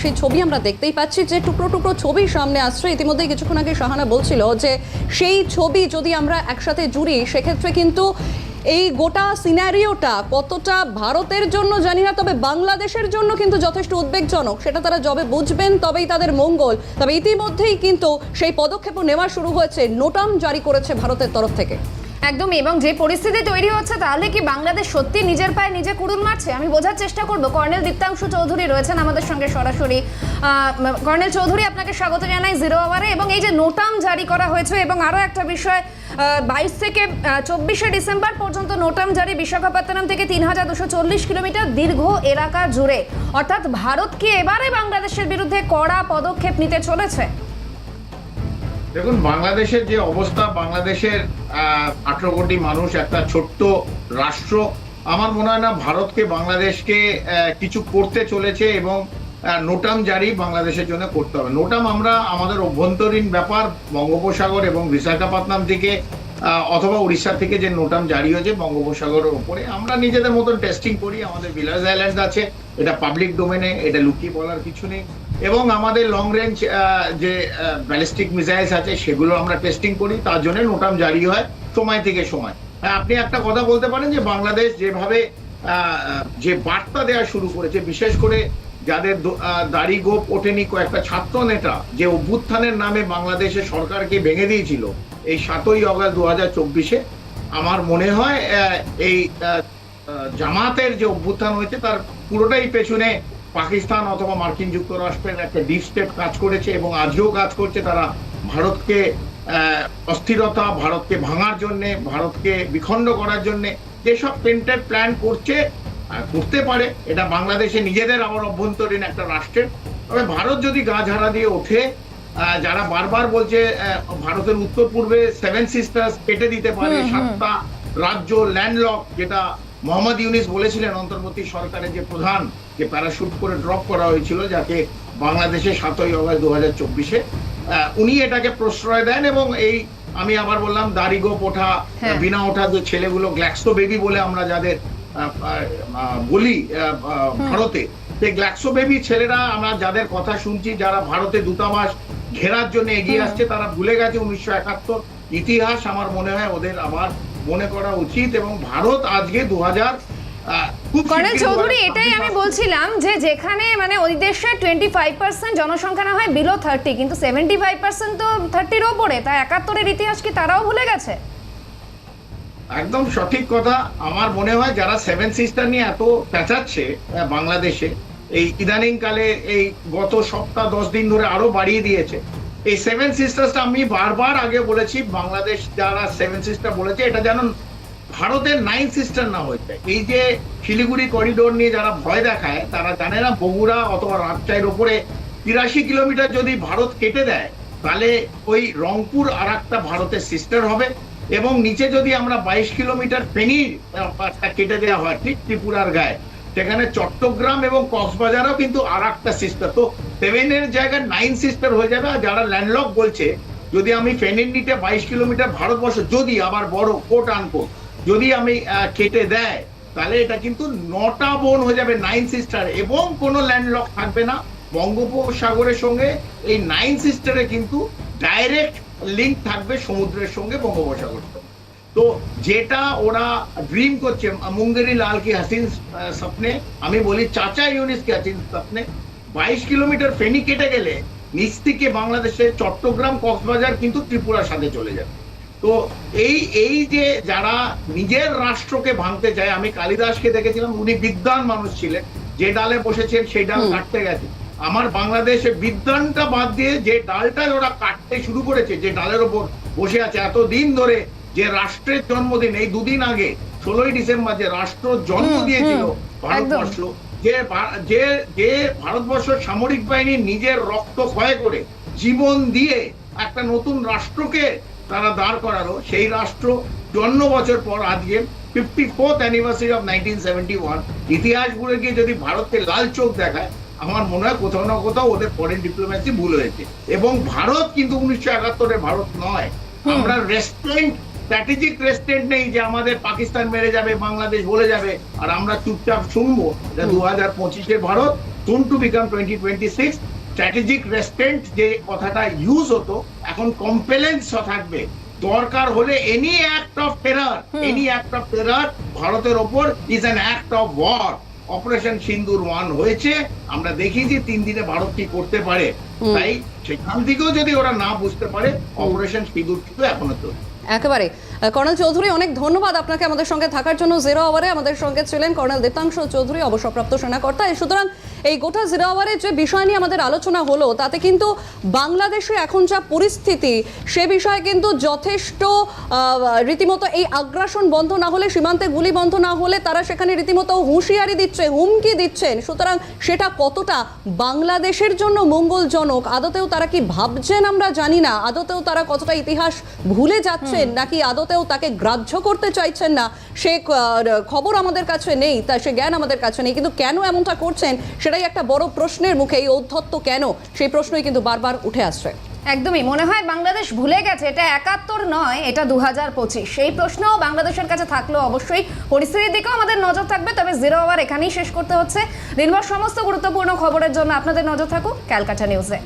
সেই ছবি আমরা দেখতেই পাচ্ছি যে টুকরো টুকরো ছবি সামনে আসছে। ইতিমধ্যেই কিছুক্ষণ আগে শাহানা বলছিল যে সেই ছবি যদি আমরা একসাথে জুড়ি, সেক্ষেত্রে কিন্তু এই গোটা সিনারিওটা কতটা ভারতের জন্য জানি না, তবে বাংলাদেশের জন্য কিন্তু যথেষ্ট উদ্বেগজনক। সেটা তারা যবে বুঝবেন, তবেই তাদের মঙ্গল। তবে ইতিমধ্যেই কিন্তু সেই পদক্ষেপ নেওয়া শুরু হয়েছে, নোটাম জারি করেছে ভারতের তরফ থেকে। একদমই, এবং যে পরিস্থিতি তৈরি হচ্ছে তাহলে কি বাংলাদেশ সত্যি নিজের পায়ে নিজে কুড়ুল মারছে? আমি বোঝার চেষ্টা করব। কর্নেল দীপ্তাংশু চৌধুরী রয়েছেন আমাদের সঙ্গে সরাসরি। কর্নেল চৌধুরী, আপনাকে স্বাগত জানাই জিরো আওয়ারে এবং এই যে নোটাম জারি করা হয়েছে, এবং আরও একটা বিষয় বাইশ থেকে চব্বিশে ডিসেম্বর পর্যন্ত নোটাম জারি বিশাখাপত্তনম থেকে তিন হাজার দুশো চল্লিশ কিলোমিটার দীর্ঘ এলাকা জুড়ে। অর্থাৎ ভারত কি এবারে বাংলাদেশের বিরুদ্ধে কড়া পদক্ষেপ নিতে চলেছে? দেখুন, বাংলাদেশের যে অবস্থা, বাংলাদেশের আঠারো কোটি মানুষ একটা ছোট্ট রাষ্ট্র, আমার মনে হয় না ভারতকে, বাংলাদেশকে কিছু করতে চলেছে এবং নোটাম জারি বাংলাদেশের জন্য করতে হবে। নোটাম আমরা আমাদের অভ্যন্তরীণ ব্যাপার, বঙ্গোপসাগর এবং বিশাখাপত্তনম থেকে অথবা উড়িষ্যা থেকে যে নোটাম জারি হয়েছে বঙ্গোপসাগরের ওপরে আমরা নিজেদের মতন টেস্টিং করি। আমাদের বিলাস আইল্যান্ড আছে, এটা পাবলিক ডোমেনে এটা লুকিয়ে বলার কিছু নেই। এবং আমাদের লং রেঞ্জ যে ব্যালিস্টিক মিসাইলস আছে সেগুলো আমরা টেস্টিং করি তার জন্য নোটাম জারি হয় সময় থেকে সময়। হ্যাঁ, আপনি একটা কথা বলতে পারেন যে বাংলাদেশ যেভাবে যে বার্তা দেওয়া শুরু করেছে বিশেষ করে যাদের দাড়ি গোপ ওঠেনি কয়েকটা ছাত্র নেতা যে অভ্যুত্থানের নামে বাংলাদেশের সরকারকে ভেঙে দিয়েছিল এই সাতই অগস্ট দু হাজার চব্বিশে আমার মনে হয় এই জামাতের যে অভ্যুত্থান হয়েছে তার পুরোটাই পেছনে পাকিস্তান অথবা মার্কিন যুক্তরাষ্ট্রের একটা ডিপ স্টেট কাজ করেছে এবং আজও কাজ করছে তারা ভারতকে অস্থিরতা ভারতকে ভাঙার জন্য ভারতকে বিখণ্ড করার জন্য যেসব পেন্টেড প্ল্যান করছে করতে পারে এটা বাংলাদেশে নিজেদের আবার অভ্যন্তরীণ একটা রাষ্ট্রের। তবে ভারত যদি গা ঝাড়া দিয়ে ওঠে আহ, যারা বারবার বলছে ভারতের উত্তর পূর্বে সেভেন সিস্টার্স কেটে দিতে পারে সাতটা রাজ্য ল্যান্ডলক যেটা মোহাম্মদ ইউনিস বলেছিলেন অন্তর্বর্তী সরকারের যে প্রধান যে প্যারাশুট করে ড্রপ করা হয়েছিল যাকে বাংলাদেশে সাতই অগস্ট দু হাজার চব্বিশে উনি এটাকে প্রশ্রয় দেন এবং এই আমি আবার বললাম দাড়িগোপ ওঠা হ্যাঁ। বিনা ওঠা যে ছেলেগুলো গ্ল্যাক্সো বেবি বলে আমরা যাদের বলি ভারতে সেই গ্ল্যাক্সো বেবি ছেলেরা আমরা যাদের কথা শুনছি যারা ভারতে দূতাবাস ঘেরার জন্য এগিয়ে আসছে তারা ভুলে গেছে উনিশশো একাত্তর। ইতিহাস আমার মনে হয় ওদের আবার মনে করা উচিত এবং ভারত আজকে দু হাজার কর্নেল চৌধুরী এটাই আমি বলছিলাম যে যেখানে মানে ওই দেশে টোয়েন্টি ফাইভ পার্সেন্ট জনসংখ্যা না হয় বিলো থার্টি কিন্তু সেভেন্টি ফাইভ পার্সেন্ট তো থার্টির ওপরে তা একাত্তরের ইতিহাস কি তারাও ভুলে গেছে? একদম সঠিক কথা। আমার মনে হয় যারা সেভেন সিস্টার নিয়ে এত পেঁচাচ্ছে বাংলাদেশে এই ইদানিং কালে এই গত সপ্তাহ দশ দিন ধরে আরও বাড়িয়ে দিয়েছে। এই সেভেন সিস্টার্সটা আমি বারবার আগে বলেছি, বাংলাদেশ যারা সেভেন সিস্টার বলেছে, এটা যেন ভারতের নাইন সিস্টার না হয়ে যায়। এই যে শিলিগুড়ি করিডোর নিয়ে যারা ভয় দেখায়, তারা জানে না বগুড়া অথবা রাজশাহীর ওপরে তিরাশি কিলোমিটার যদি ভারত কেটে দেয়, তাহলে ওই রংপুর আর একটা ভারতের সিস্টার হবে এবং নিচে যদি আমরা বাইশ কিলোমিটার ফেনীর কেটে দেওয়া হয়, ঠিক ত্রিপুরার গায়ে। সেখানে চট্টগ্রাম এবং কক্সবাজারও কিন্তু আর একটা সিস্টার তো সেভেনের জায়গায় নাইন সিস্টার হয়ে যাবে, আর যারা ল্যান্ডলক বলছে, যদি আমি ফেনীর নিচে বাইশ কিলোমিটার ভারতবর্ষ, যদি আবার বড় কোট আনকোট যদি আমি কেটে দেয়, তাহলে এটা কিন্তু নটা বোন হয়ে যাবে নাইন সিস্টার এবং কোনো ল্যান্ডলক থাকবে না। বঙ্গোপসাগরের সঙ্গে, এই নাইন সিস্টারে কিন্তু ডাইরেক্ট লিঙ্ক থাকবে সমুদ্রের সঙ্গে বঙ্গোপসাগর তো যেটা ওরা ড্রিম করছে, মুঙ্গেরি লাল কি হাসিন স্বপ্নে, আমি বলি চাচা ইউনিস কি হাসিন স্বপ্নে বাইশ কিলোমিটার ফেনি কেটে গেলে নিচ থেকে বাংলাদেশে চট্টগ্রাম কক্সবাজার কিন্তু ত্রিপুরার সাথে চলে যাবে। তো এই এই যে যারা নিজের রাষ্ট্রকে ভাঙতে চায় আমি কালিদাসকে দেখেছিলাম উনি বিদ্বান মানুষ ছিলেন। যে ডালে বসেছেন সেই ডাল কাটতে গেছে। আমার বাংলাদেশে বিদ্বানটা বাদ দিয়ে যে ডালটা ওরা কাটতে শুরু করেছে যে ডালের ওপর বসে আছে এতদিন ধরে যে রাষ্ট্রের জন্মদিন এই দুদিন আগে ষোলোই ডিসেম্বর যে রাষ্ট্র জন্ম দিয়েছিল ভারতবর্ষ যে যে যে ভারতবর্ষ সামরিক বাহিনী নিজের রক্ত ক্ষয় করে জীবন দিয়ে একটা নতুন রাষ্ট্রকে তারা দাঁড় করালো সেই রাষ্ট্র চুয়ান্ন বছর পর আজকে fifty fourth anniversary of nineteen seventy one ইতিহাস ঘুরে গিয়ে যদি ভারতকে লাল চোখ দেখায় আমার মনে হয় কোথাও না কোথাও ওদের ফরেন ডিপ্লোমেসি ভুল হয়েছে। এবং ভারত কিন্তু উনিশশো একাত্তরের ভারত নয়। আমরা রেস্টুরেন্ট স্ট্র্যাটেজিক রেস্টুরেন্ট নেই যে আমাদের পাকিস্তান মেরে যাবে বাংলাদেশ বলে যাবে আর আমরা চুপচাপ শুনব। এটা দু হাজার পঁচিশের Bharat soon to become twenty twenty six strategic restraint যে কথাটা ইউজ হতো এখন কম্পেলেন্স থাকবে। দরকার হলে any act of terror any act of terror ভারতের ওপর is an act of war operation Sindoor one হয়েছে আমরা দেখি যে তিন দিনে ভারত কি করতে পারে। তাই সেখান থেকেও যদি ওরা না বুঝতে পারে অপারেশন সিঁদুর কিন্তু এখনও চলছে। একেবারে। কর্নেল চৌধুরী, অনেক ধন্যবাদ আপনাকে আমাদের সঙ্গে থাকার জন্য জিরো আওয়ারে আমাদের সঙ্গে ছিলেন কর্নেল দীপ্তাংশ চৌধুরী, অবসরপ্রাপ্ত সেনাকর্তা। সুতরাং এই গোটা জিরো আওয়ারের যে বিষয় নিয়ে আমাদের আলোচনা হলো, তাতে কিন্তু বাংলাদেশে এখন যা পরিস্থিতি, সে বিষয়ে কিন্তু যথেষ্ট রীতিমতো এই আগ্রাসন বন্ধ না হলে, সীমান্তে গুলি বন্ধ না হলে তারা সেখানে রীতিমতো হুঁশিয়ারি দিচ্ছে, হুমকি দিচ্ছেন সুতরাং সেটা কতটা বাংলাদেশের জন্য মঙ্গলজনক? আদতেও তারা কি ভাবছেন আমরা জানি না। আদতেও তারা কতটা ইতিহাস ভুলে যাচ্ছেন নাকি আদতেও তাকে গ্রাহ্য করতে চাইছেন না? সে খবর আমাদের কাছে নেই, তা সে জ্ঞান আমাদের কাছে নেই, কিন্তু কেন এমনটা করছেন? সেটাই একটা বড় প্রশ্নের মুখে এই ঔদ্ধত্য কেন? সেই প্রশ্নই কিন্তু বারবার উঠে আসছে। একদমই। মনে হয় বাংলাদেশ ভুলে গেছে, এটা একাত্তর নয়, এটা দু হাজার পঁচিশ। সেই প্রশ্ন বাংলাদেশের কাছে থাকলেও অবশ্যই। পরিস্থিতির দিকেও আমাদের নজর থাকবে, তবে জিরো আওয়ার এখানেই শেষ করতে হচ্ছে। দিনভর সমস্ত গুরুত্বপূর্ণ খবরের জন্য আপনাদের নজর থাকুক ক্যালকাটা নিউজে।